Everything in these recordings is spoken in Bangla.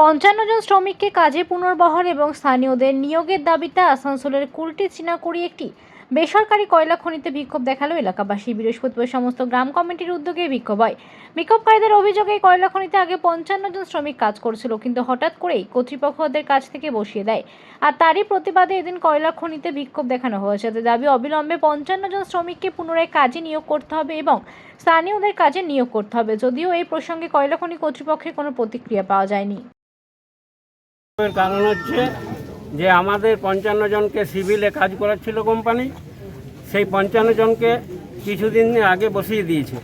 পঞ্চান্ন জন শ্রমিককে কাজে পুনর্বহাল এবং স্থানীয়দের নিয়োগের দাবিতে আসানসোলের কুলটি চিনাকুড়ি একটি বেসরকারি কয়লা খনিতে বিক্ষোভ দেখাল এলাকাবাসী। বৃহস্পতিবার সমস্ত গ্রাম কমিটির উদ্যোগে বিক্ষোভ হয়। বিক্ষোভকারীদের অভিযোগে কয়লা খনিতে আগে পঞ্চান্ন জন শ্রমিক কাজ করছিল, কিন্তু হঠাৎ করেই কর্তৃপক্ষদের কাছ থেকে বসিয়ে দেয়। আর তারই প্রতিবাদে এদিন কয়লা খনিতে বিক্ষোভ দেখানো হয়েছে। তাদের দাবি অবিলম্বে পঞ্চান্ন জন শ্রমিককে পুনরায় কাজে নিয়োগ করতে হবে এবং স্থানীয়দের কাজে নিয়োগ করতে হবে। যদিও এই প্রসঙ্গে কয়লা খনি কর্তৃপক্ষের কোনো প্রতিক্রিয়া পাওয়া যায়নি। এর কারণ হচ্ছে যে আমাদের পঞ্চান্ন জনকে সিভিলে কাজ করাচ্ছিল কোম্পানি, সেই পঞ্চান্ন জনকে কিছুদিন আগে বসিয়ে দিয়েছে।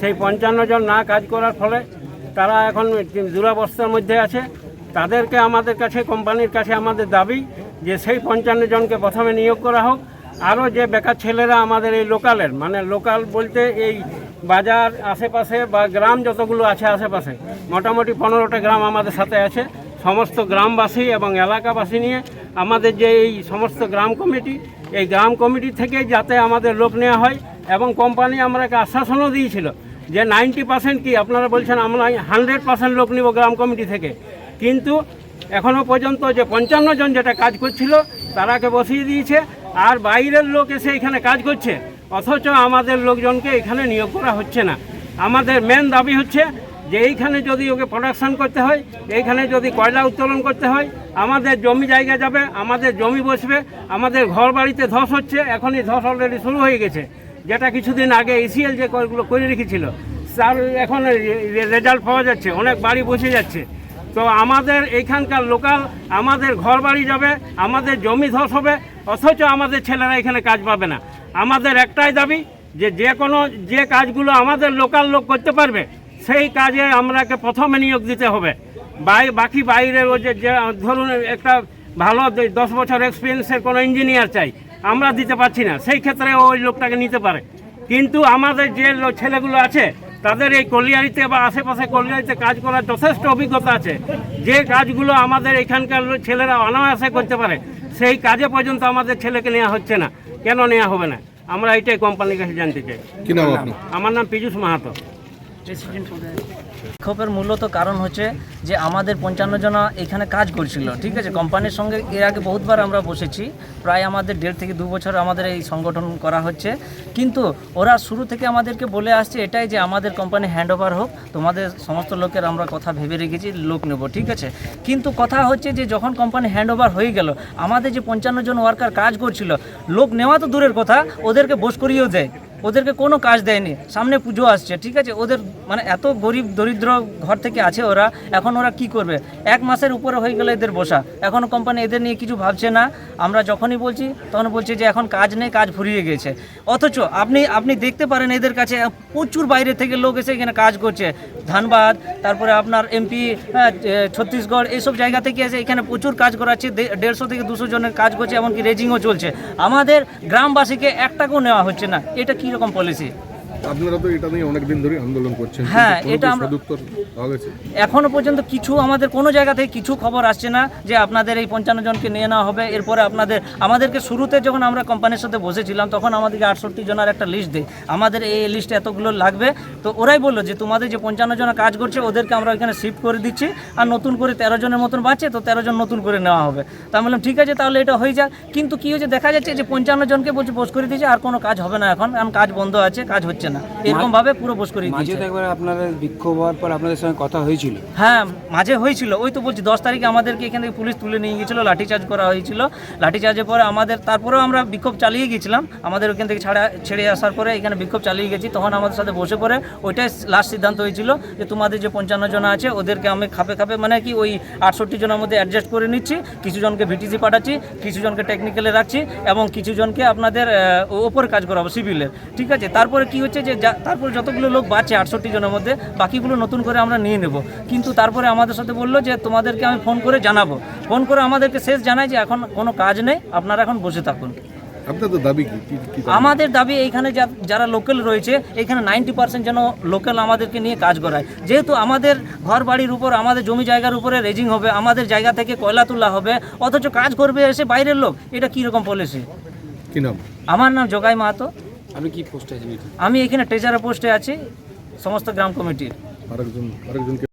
সেই পঞ্চান্ন জন না কাজ করার ফলে তারা এখন দুরাবস্থার মধ্যে আছে। তাদেরকে আমাদের কাছে, কোম্পানির কাছে আমাদের দাবি যে সেই পঞ্চান্ন জনকে প্রথমে নিয়োগ করা হোক। আরও যে বেকার ছেলেরা আমাদের এই লোকালের মানে লোকাল বলতে এই বাজার আশেপাশে বা গ্রাম যতগুলো আছে আশেপাশে, মোটামুটি পনেরোটা গ্রাম আমাদের সাথে আছে। সমস্ত গ্রামবাসী এবং এলাকাবাসী নিয়ে আমাদের যে এই সমস্ত গ্রাম কমিটি, এই গ্রাম কমিটি থেকে যাতে আমাদের লোক নেওয়া হয় এবং কোম্পানি আমাকে আশ্বাসনও দিয়েছিল যে নাইনটি পার্সেন্ট কি, আপনারা বলছেন আমরা হান্ড্রেড পার্সেন্ট লোক নিব গ্রাম কমিটি থেকে। কিন্তু এখনও পর্যন্ত যে পঞ্চান্ন জন যেটা কাজ করছিল, তারাকে বসিয়ে দিয়েছে আর বাইরের লোক এসে এখানে কাজ করছে। অথচ আমাদের লোকজনকে এখানে নিয়োগ করা হচ্ছে না। আমাদের মেন দাবি হচ্ছে যে এইখানে যদি ওকে প্রোডাকশন করতে হয়, এইখানে যদি কয়লা উত্তোলন করতে হয়, আমাদের জমি জায়গা যাবে, আমাদের জমি বসবে, আমাদের ঘর বাড়িতে ধস হচ্ছে, এখনই ধস অলরেডি শুরু হয়ে গেছে। যেটা কিছুদিন আগে এসিএল যে কয়গুলো করে রেখেছিল, তার এখন রেজাল্ট পাওয়া যাচ্ছে, অনেক বাড়ি বসে যাচ্ছে। তো আমাদের এইখানকার লোকাল, আমাদের ঘর বাড়ি যাবে, আমাদের জমি ধস হবে, অথচ আমাদের ছেলেরা এখানে কাজ পাবে না। আমাদের একটাই দাবি, যে যে কোনো, যে কাজগুলো আমাদের লোকাল লোক করতে পারবে সেই কাজে আমরাকে প্রথমে নিয়োগ দিতে হবে। বাই বাকি বাইরে যে ধরুন একটা ভালো দশ বছর এক্সপিরিয়েন্সের কোনো ইঞ্জিনিয়ার চাই আমরা দিতে পারছি না। সেই ক্ষেত্রে ওই লোকটাকে নিতে পারে। কিন্তু আমাদের যে ছেলেগুলো আছে তাদের এই কলিয়ারিতে বা আশেপাশে কলিয়ারিতে কাজ করার যথেষ্ট অভিজ্ঞতা আছে। যে কাজগুলো আমাদের এখানকার ছেলেরা অনায়াসে করতে পারে সেই কাজে পর্যন্ত আমাদের ছেলেকে নেওয়া হচ্ছে না। কেন নেওয়া হবে না? আমরা এটাই কোম্পানির কাছে জানতে চাই। কি নাম আপনার আমার নাম পীযুষ মাহাতো বিক্ষোভের মূলত কারণ হচ্ছে যে আমাদের পঞ্চান্ন জনা এখানে কাজ করছিল, ঠিক আছে? কোম্পানির সঙ্গে এর আগে বহুতবার আমরা বসেছি, প্রায় আমাদের দেড় থেকে দু বছর আমাদের এই সংগঠন করা হচ্ছে। কিন্তু ওরা শুরু থেকে আমাদেরকে বলে আসছে এটাই যে আমাদের কোম্পানি হ্যান্ড ওভার হোক, তোমাদের সমস্ত লোকের আমরা কথা ভেবে রেখেছি, লোক নেব, ঠিক আছে? কিন্তু কথা হচ্ছে যে যখন কোম্পানি হ্যান্ড ওভার হয়ে গেল, আমাদের যে পঞ্চান্ন জন ওয়ার্কার কাজ করছিল, লোক নেওয়া তো দূরের কথা, ওদেরকে বস করিয়েও দেয়, ওদেরকে কোনো কাজ দেয়নি, সামনে পুজো আসছে, ঠিক আছে? ওদের মানে এত গরিব দরিদ্র ঘর থেকে আছে ওরা, এখন ওরা কি করবে? এক মাসের উপরে হয়ে গেলে এদের বসা। এখন কোম্পানি এদের নিয়ে কিছু ভাবছে না। আমরা যখনই বলছি, তখন বলছে যে এখন কাজ নেই, কাজ ফুরিয়ে গেছে। অথচ আপনি আপনি দেখতে পারেন এদের কাছে প্রচুর বাইরে থেকে লোক এসে এখানে কাজ করছে। ধানবাদ, তারপরে আপনার এমপি ছত্তিশগড় এইসব জায়গা থেকে এসে এখানে প্রচুর কাজ করাচ্ছে। দেড়শো থেকে দুশো জনের কাজ করছে, এমনকি রেজিংও চলছে। আমাদের গ্রামবাসীকে একটাকেও নেওয়া হচ্ছে না। এটা কীরকম পলিসি আপনারা তো এটা নিয়ে অনেকদিন ধরে আন্দোলন করছেন। হ্যাঁ, এটা আমরা- এখনও পর্যন্ত কিছু আমাদের কোনো জায়গা থেকে কিছু খবর আসছে না যে আপনাদের এই পঞ্চান্ন জনকে নিয়ে নেওয়া হবে। এরপরে আপনাদের আমাদেরকে শুরুতে যখন আমরা কোম্পানির সাথে বসেছিলাম তখন আমাদেরকে আটষট্টি জনের একটা লিস্ট দেয় আমাদের এই লিস্টে এতগুলো লাগবে। তো ওরাই বলল যে তোমাদের যে পঞ্চান্ন জন কাজ করছে ওদেরকে আমরা এখানে শিফট করে দিচ্ছি। আর নতুন করে তেরো জনের মতন বাঁচে তো তেরো জন নতুন করে নেওয়া হবে। তা আমি বললাম ঠিক আছে তাহলে এটা হয়ে যাক। কিন্তু কি হয়েছে দেখা যাচ্ছে যে পঞ্চান্ন জনকে বলছে পোস্ট করে দিয়েছে আর কোনো কাজ হবে না এখন। কারণ কাজ বন্ধ আছে কাজ হচ্ছে না। এরকম ভাবে পুরো পোস্ট করে মাঝে একবার আপনাদের বিক্ষোভ হওয়ার পর আপনাদের সঙ্গে কথা হয়েছিল। হ্যাঁ মাঝে হয়েছিল। ওই তো বলছি দশ তারিখে আমাদেরকে এখান থেকে পুলিশ তুলে নিয়ে গেছিল লাঠিচার্জ করা হয়েছিল। লাঠিচার্জের পরে আমাদের তারপরেও আমরা বিক্ষোভ চালিয়ে গেছিলাম আমাদের ওখান থেকে ছাড়া ছেড়ে আসার পরে এখানে বিক্ষোভ চালিয়ে গেছি। তখন আমাদের সাথে বসে পড়ে ওইটাই লাস্ট সিদ্ধান্ত হয়েছিল যে তোমাদের যে পঞ্চান্ন জন আছে ওদেরকে আমি খাপে খাপে মানে কি ওই আটষট্টি জনের মধ্যে অ্যাডজাস্ট করে নিচ্ছি। কিছু জনকে ভিটিসি পাঠাচ্ছি কিছু জনকে টেকনিক্যালে রাখছি এবং কিছু জনকে আপনাদের ওপর ওপরে কাজ করাবো সিভিলের ঠিক আছে? তারপরে কি হচ্ছে যে যা- তারপরে যতগুলো লোক বাঁচে আটষট্টি জনের মধ্যে বাকিগুলো নতুন করে আমরা নিয়ে নেব। কিন্তু তারপরে আমাদের সাথে বলল যে তোমাদেরকে আমি ফোন করে জানাব। ফোন করে আমাদেরকে শেষ জানায় যে এখন কোনো কাজ নেই আপনারা এখন বসে থাকুন। আপনাদের দাবি কি? আমাদের দাবি এইখানে যারা লোকাল রয়েছে এখানে নাইনটি পার্সেন্ট যেন লোকাল আমাদেরকে নিয়ে কাজ করায়। যেহেতু আমাদের ঘর বাড়ির উপর আমাদের জমি জায়গার উপরে রেজিং হবে আমাদের জায়গা থেকে কয়লা তোলা হবে অথচ কাজ করবে এসে বাইরের লোক এটা কীরকম পলিসি কি নাম? আমার নাম জগাই মাহাতো। আপনি কি পোস্টে আছেন আমি এখানে ট্রেজারার পোস্টে আছি সমস্ত গ্রাম কমিটির। আরেকজন আরেকজনকে